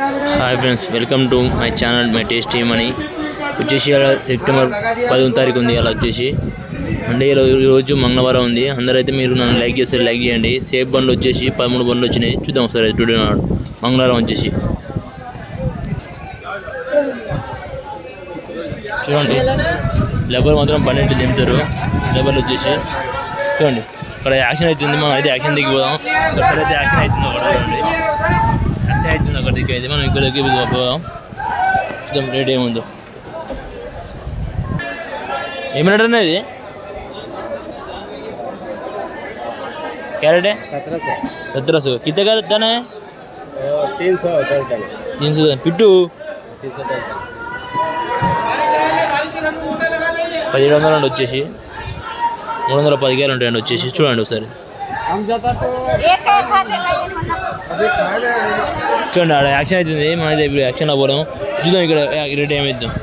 Hi friends welcome to my channel my taste money అని. వచ్చేసి అలా సెప్టెంబర్ పదో తారీఖు ఉంది అలా వచ్చేసి. అంటే ఈరోజు మంగళవారం ఉంది. అందరైతే మీరు నన్ను లైక్ చేస్తే లైక్ చేయండి. సేఫ్ బండ్లు వచ్చేసి పదమూడు బండ్లు వచ్చినాయి. చూద్దాం ఒకసారి టుడే నాడు మంగళవారం వచ్చేసి. చూడండి. లెబర్ మాత్రం పన్నెండు దింపుతారు. లెబర్లు వచ్చేసి. చూడండి. ఇక్కడ యాక్షన్ అవుతుంది మనం అయితే యాక్షన్ దిగిపోదాం. ఇక్కడ అయితే యాక్షన్ అవుతుంది చూడండి యాక్షన్ అవుతుంది అక్కడ దిగి అయితే మనం ఇక్కడ దిగి పోదాం చూద్దాం రేట్ ఏముందో ఏమినట్టు ఇది कैरेट है सत्रह सौ सत्रह सौ कितने का दाना है तीन सौ दस दाना तीन सौ पिट्टू तीन सौ दस दाना పదిహేడు వందలు అండి వచ్చేసి మూడు వందల పదిహేను ఉంటాయండి వచ్చేసి చూడండి ఒకసారి చూడండి ఆడ యాక్షన్ అవుతుంది మనది ఇప్పుడు యాక్షన్లో పోవడం చూద్దాం ఇక్కడ రేట్ ఏమిద్దాం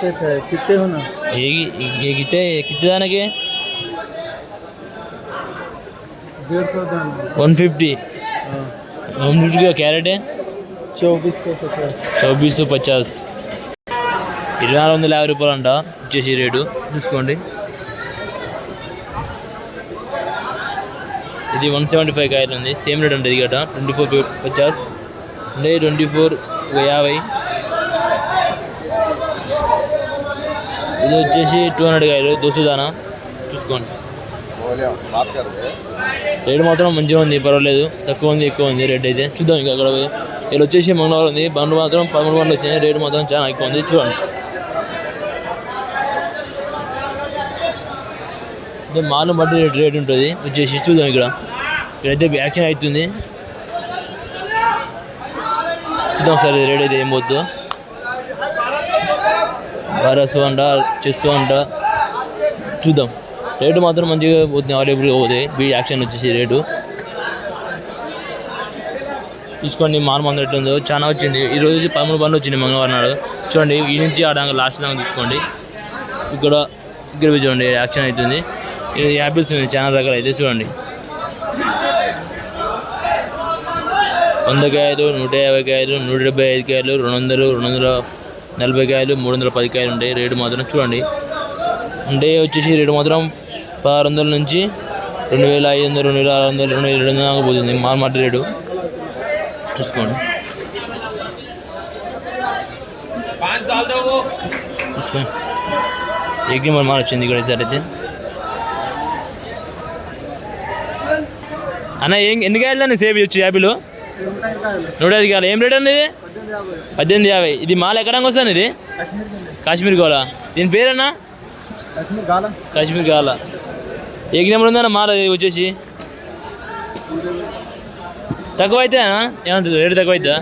कितने होना ये ये कितने कितने दाने के डेढ़ सौ दाना वन फिफ्टी वन फिफ्टी का कैरेट है चौबीस सौ पचास చౌబీస్ పచాస్ ఇరవై నాలుగు వందల యాభై రూపాయలు అంట వచ్చేసి రేటు చూసుకోండి ఇది వన్ సెవెంటీ ఫైవ్ కాయలు ఉంది. సేమ్ రేట్ ఉంటుంది గట ట్వంటీ ఫోర్ పచాస్. అంటే ట్వంటీ ఫోర్ యాభై. ఇది వచ్చేసి టూ హండ్రెడ్ కాయలు. దోసుదానా? చూసుకోండి. రేట్ మాత్రం మంచిగా ఉంది. పర్వాలేదు. తక్కువ ఉంది ఎక్కువ ఉంది రేట్ అయితే. చూద్దాం ఇంకా అక్కడ ఇక్కడ వచ్చేసి మంగళవారం ఉంది. బండ్లు మాత్రం పదమూడు బండ్లు వచ్చినాయి. రేటు మాత్రం చాలా ఎక్కువ ఉంది. చూడండి. అంటే మాలు బట్టి రేట్ రేట్ ఉంటుంది. వచ్చేసి చూద్దాం ఇక్కడ. ఇక్కడైతే యాక్షన్ అవుతుంది. చూద్దాం సార్ రేట్ అయితే ఏం పోద్దు బరస్ అంట చెస్ అంట. చూద్దాం. రేటు మాత్రం మంచిగా పోతుంది అవైలబుల్గా పోతాయి బీ యాక్షన్ వచ్చేసి రేటు. చూసుకోండి మారు మంది ఉందో. చాలా వచ్చింది. ఈరోజు పదమూడు బండ్లు వచ్చింది మంగళవారం నాడు. చూడండి ఈ నుంచి ఆడాక లాస్ట్ దాకా చూసుకోండి. ఇక్కడ ఇక్కడ చూడండి యాక్షన్ అవుతుంది. యాపిల్స్ ఉంది చాలా రకాలు అయితే చూడండి. వంద కాయలు నూట యాభై కాయలు నూట డెబ్బై ఐదు కాయలు రెండు వందలు రెండు వందల నలభై కాయలు మూడు వందల పది కాయలు ఉంటాయి రేటు మాత్రం చూడండి. అంటే వచ్చేసి రేటు మాత్రం పదహారు వందల నుంచి రెండు వేల ఐదు వందలు రెండు వేల ఆరు వందలు రెండు వేల ఏడు వందల దాకా పోతుంది. మార్మాట్ రేటు. చూసుకోండి. చూసుకోండి. ఎగ్గి మరి మాల్ వచ్చింది ఇక్కడ ఈసారి అయితే? అన్న ఏం ఎందుకు వెళ్ళాను సేవ్ చేయొచ్చు యాపిల్? నూట ఐదు కాదు ఏం రేట్ అన్నది పద్దెనిమిది యాభై. ఇది మాల ఎక్కడానికి వస్తాను ఇది? కాశ్మీర్ గోళ దీని పేరన్నా? కాశ్మీర్ గాల. ఏ నెంబర్ ఉందన్న మాల వచ్చేసి? తక్కువ అవుతాయా ఏమంటుంది రేటు తక్కువ అవుతుందా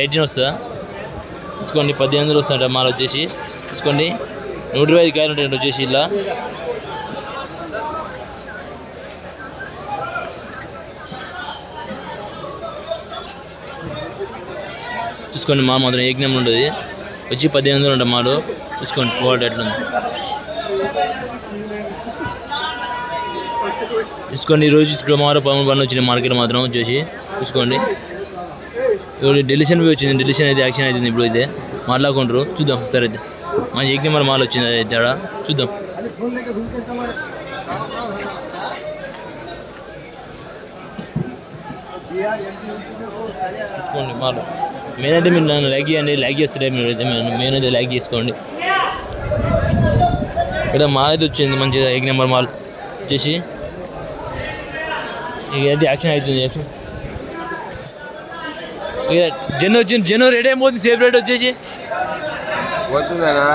ఎయిటీన్ వస్తుందా? చూసుకోండి పద్దెనిమిది వస్తుంట మాల వచ్చేసి. చూసుకోండి నూట ఇరవై ఐదు కాయలు ఉంటాయి వచ్చేసి ఇలా. చూసుకోండి మా మాత్రం ఏ నెంబర్ ఉంటుంది వచ్చి పద్దెనిమిది వందలు ఉంటుంది మాలు. చూసుకోండి క్వాలిటీ ఎట్లుంది చూసుకోండి ఈరోజు సుమారు పదమూడు బండ్లు వచ్చినాయి మార్కెట్ మాత్రం వచ్చేసి. చూసుకోండి. ఇప్పుడు డెలిషన్ పోయి వచ్చింది డెలిషన్ అయితే యాక్షన్ అవుతుంది ఇప్పుడు అయితే మాట్లాడుకుంటారు. చూద్దాం సరే అయితే. మన ఏక్ నెంబర్ మాల్ వచ్చింది అయితే ఆడ చూద్దాం. చూసుకోండి మాలో. మెయిన్ అయితే మీరు నన్ను లైక్ చేయండి. లైక్ చేస్తే మీరు అయితే మెయిన్ అయితే లైక్ చేసుకోండి. ఇక్కడ మాల్ అయితే వచ్చింది. మంచిగా ఏక్ నెంబర్ మాల్. వచ్చేసి ఇక అయితే యాక్షన్ అవుతుంది. యాక్షన్ ఇక జెన్ వచ్చింది. జెన్ రేట్ ఏం పోతుంది సేఫ్ రేట్ వచ్చేసి పోతుందనా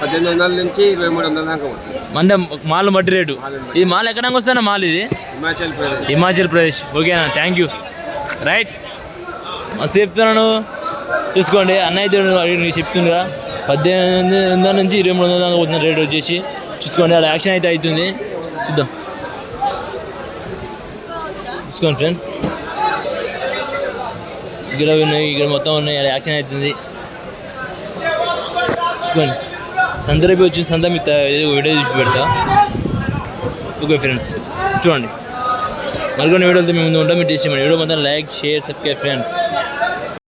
పద్దెనిమిది వందల నుంచి ఇరవై మూడు వందల దాకా అంటే మాల్ మట్టి రేటు. ఇది మాల్ ఎక్కడానికి వస్తానా మాల్ ఇది? హిమాచల్ ప్రదేశ్. హిమాచల్ ప్రదేశ్. ఓకేనా? Thank you right. మస్తు చెప్తున్నాను చూసుకోండి. అన్న అయితే చెప్తుందిగా పద్దెనిమిది వందల నుంచి ఇరవై మూడు వందల దాకా పోతున్న రేట్ వచ్చేసి చూసుకోండి. అలా యాక్షన్ అయితే అవుతుంది. చూద్దాం చూసుకోండి ఫ్రెండ్స్. ఇక్కడ ఉన్నాయి ఇక్కడ మొత్తం ఉన్నాయి. అలా యాక్షన్ అవుతుంది. చూసుకోండి. సందర్భి వచ్చిన సంద మీకు వీడియో చూసి పెడతా. Okay friends. చూడండి. మరికొన్ని వీడియోలతో మేము ముందు ఉంటాం. మీరు చేసి వీడియో మొత్తం లైక్ షేర్ సబ్స్క్రైబ్ ఫ్రెండ్స్.